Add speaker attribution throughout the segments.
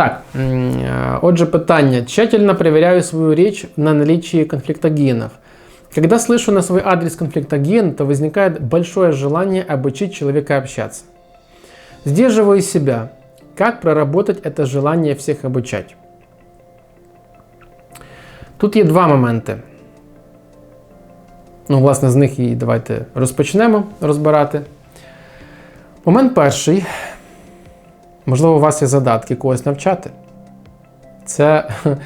Speaker 1: Так, э, отже, питання. Тщательно проверяю свою речь на наличие конфликтогенов. Когда слышу на свой адрес конфликтоген, то возникает большое желание обучить человека общаться. Сдерживаю себя. Как проработать это желание всех обучать? Тут є два моменти. Ну, власне, з них і давайте розпочнемо розбирати. Момент перший. Можливо, у вас є задатки когось навчати. Це е,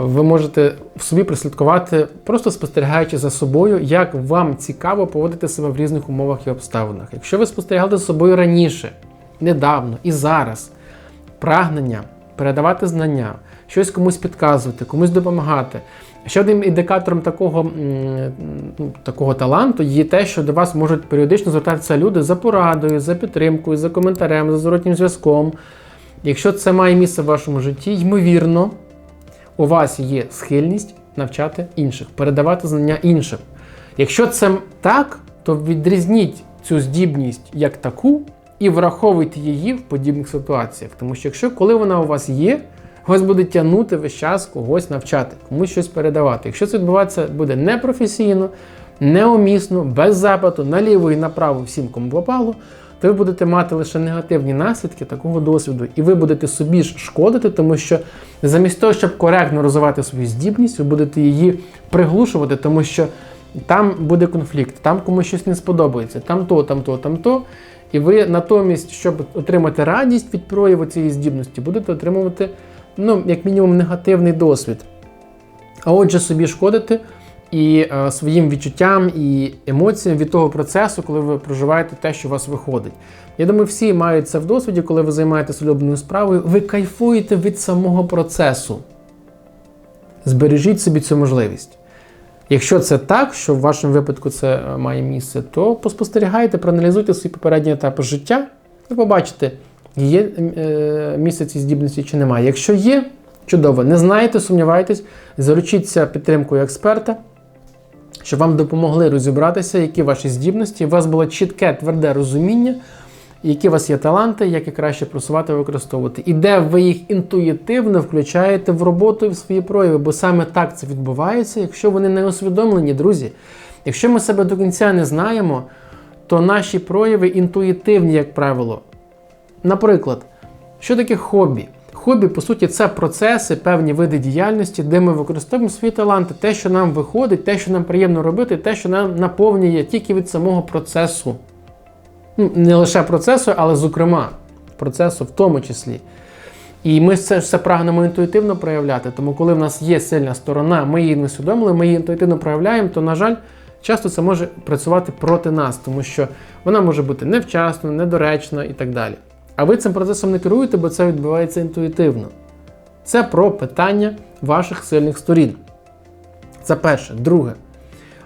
Speaker 1: ви можете собі прослідкувати, просто спостерігаючи за собою, як вам цікаво поводити себе в різних умовах і обставинах. Якщо ви спостерігали за собою раніше, недавно і зараз, прагнення передавати знання, щось комусь підказувати, комусь допомагати. Ще одним індикатором такого, ну, такого таланту є те, що до вас можуть періодично звертатися люди за порадою, за підтримкою, за коментарем, за зворотнім зв'язком. Якщо це має місце в вашому житті, ймовірно, у вас є схильність навчати інших, передавати знання іншим. Якщо це так, то відрізніть цю здібність як таку і враховуйте її в подібних ситуаціях. Тому що якщо коли вона у вас є, вас буде тягнути весь час когось навчати, комусь щось передавати. Якщо це відбувається буде непрофесійно, неумісно, без запиту, наліво і направо всім, кому попало, то ви будете мати лише негативні наслідки такого досвіду, і ви будете собі ж шкодити, тому що замість того, щоб коректно розвивати свою здібність, ви будете її приглушувати, тому що там буде конфлікт, там комусь щось не сподобається, там то, там то, там то. І ви натомість, щоб отримати радість від прояву цієї здібності, будете отримувати, ну, як мінімум, негативний досвід. А отже, собі шкодити і е, своїм відчуттям і емоціям від того процесу, коли ви проживаєте те, що у вас виходить. Я думаю, всі мають це в досвіді, коли ви займаєтеся улюбленою справою, ви кайфуєте від самого процесу. Збережіть собі цю можливість. Якщо це так, що в вашому випадку це е, має місце, то поспостерігайте, проаналізуйте свої попередні етапи життя і побачите, є е, місце цій здібності чи немає. Якщо є, чудово, не знаєте, сумнівайтесь, заручіться підтримкою експерта, щоб вам допомогли розібратися, які ваші здібності, у вас було чітке, тверде розуміння, які у вас є таланти, як їх краще просувати використовувати. І де ви їх інтуїтивно включаєте в роботу і в свої прояви, бо саме так це відбувається, якщо вони не усвідомлені, друзі. Якщо ми себе до кінця не знаємо, то наші прояви інтуїтивні, як правило. Наприклад, що таке хобі? Хобі, по суті, це процеси, певні види діяльності, де ми використовуємо свої таланти, те, що нам виходить, те, що нам приємно робити, те, що нам наповнює тільки від самого процесу. Ну, Не лише процесу, але, зокрема, процесу в тому числі. І ми це все прагнемо інтуїтивно проявляти. Тому, коли в нас є сильна сторона, ми її не усвідомили, ми її інтуїтивно проявляємо, то, на жаль, часто це може працювати проти нас, тому що вона може бути невчасно, недоречна і так далі. А ви цим процесом не керуєте, бо це відбувається інтуїтивно. Це про питання ваших сильних сторін. Це перше. Друге,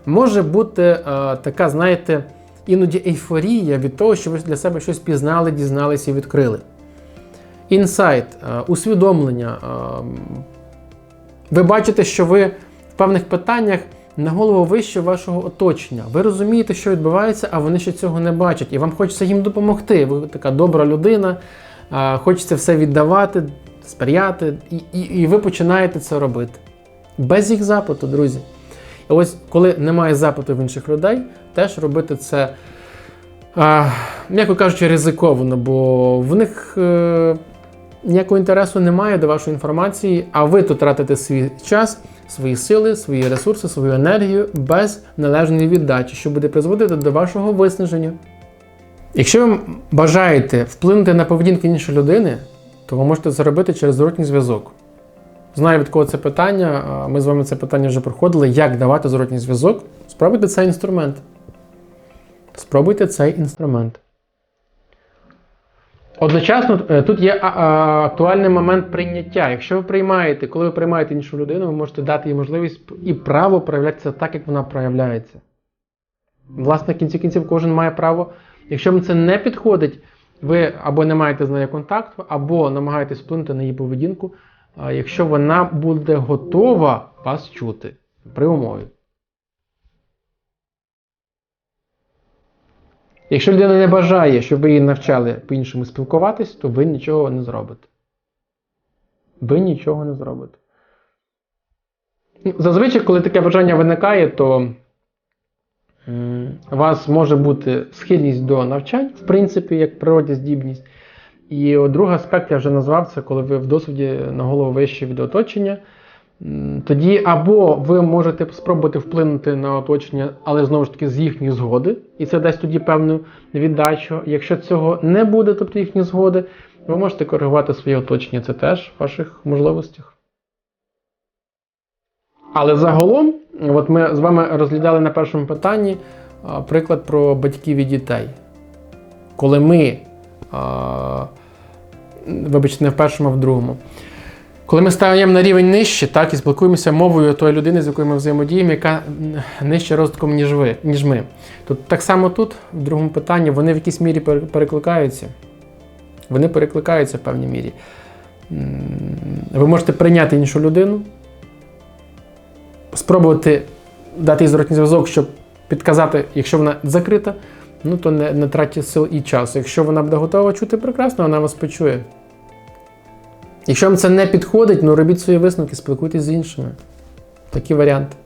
Speaker 1: може бути е, така, знаєте, іноді ейфорія від того, що ви для себе щось пізнали, дізналися і відкрили. Інсайт, е, усвідомлення. Е, ви бачите, що ви в певних питаннях на голову вище вашого оточення. Ви розумієте, що відбувається, а вони ще цього не бачать. І вам хочеться їм допомогти. Ви така добра людина, хочеться все віддавати, сприяти, і, і, і ви починаєте це робити. Без їх запиту, друзі. І ось коли немає запиту в інших людей, теж робити це, а, м'яко кажучи, ризиковано, бо в них е, ніякого інтересу немає до вашої інформації, а ви тут тратите свій час, свої сили, свої ресурси, свою енергію без належної віддачі, що буде призводити до вашого виснаження. Якщо ви бажаєте вплинути на поведінку іншої людини, то ви можете це робити через зворотній зв'язок. Знаю від кого це питання. Ми з вами це питання вже проходили. Як давати зворотній зв'язок? Спробуйте цей інструмент. Спробуйте цей інструмент. Одночасно е, тут є актуальний момент прийняття. Якщо ви приймаєте, коли ви приймаєте іншу людину, ви можете дати їй можливість і право проявлятися так, як вона проявляється. Власне, в кінці кінців кожен має право. Якщо вам це не підходить, ви або не маєте з нею контакту, або намагаєтесь вплинути на її поведінку якщо вона буде готова вас чути при умові. Якщо людина не бажає, щоб ви її навчали по-іншому спілкуватись, то ви нічого не зробите. ви нічого не зробите. Ну, Зазвичай, коли таке бажання виникає, то у вас може бути схильність до навчань, в принципі, як природня здібність. І другий аспект я вже назвав це, коли ви в досвіді на голову вище від оточення. Тоді або ви можете спробувати вплинути на оточення, але знову ж таки з їхньої згоди, і це дасть тоді певну віддачу. Якщо цього не буде, тобто їхні згоди, ви можете коригувати своє оточення. Це теж в ваших можливостях. Але загалом, от ми з вами розглядали на першому питанні приклад про батьків і дітей. Коли ми, вибачте, не в першому, а в другому. Коли ми стаємо на рівень нижче, так, і спілкуємося мовою тої людини, з якою ми взаємодіємо, яка нижче розвитком, ніж ви, ніж ми. Тут так само тут, в другому питанні, вони в якійсь мірі перекликаються. Вони перекликаються в певній мірі. Ви можете прийняти іншу людину, спробувати дати їй зворотній зв'язок, щоб підказати, якщо вона закрита, ну то не, не тратіть сил і часу. Якщо вона буде готова чути прекрасно, вона вас почує. Якщо вам це не підходить, ну робіть свої висновки, спілкуйтесь з іншими. Такі варіанти.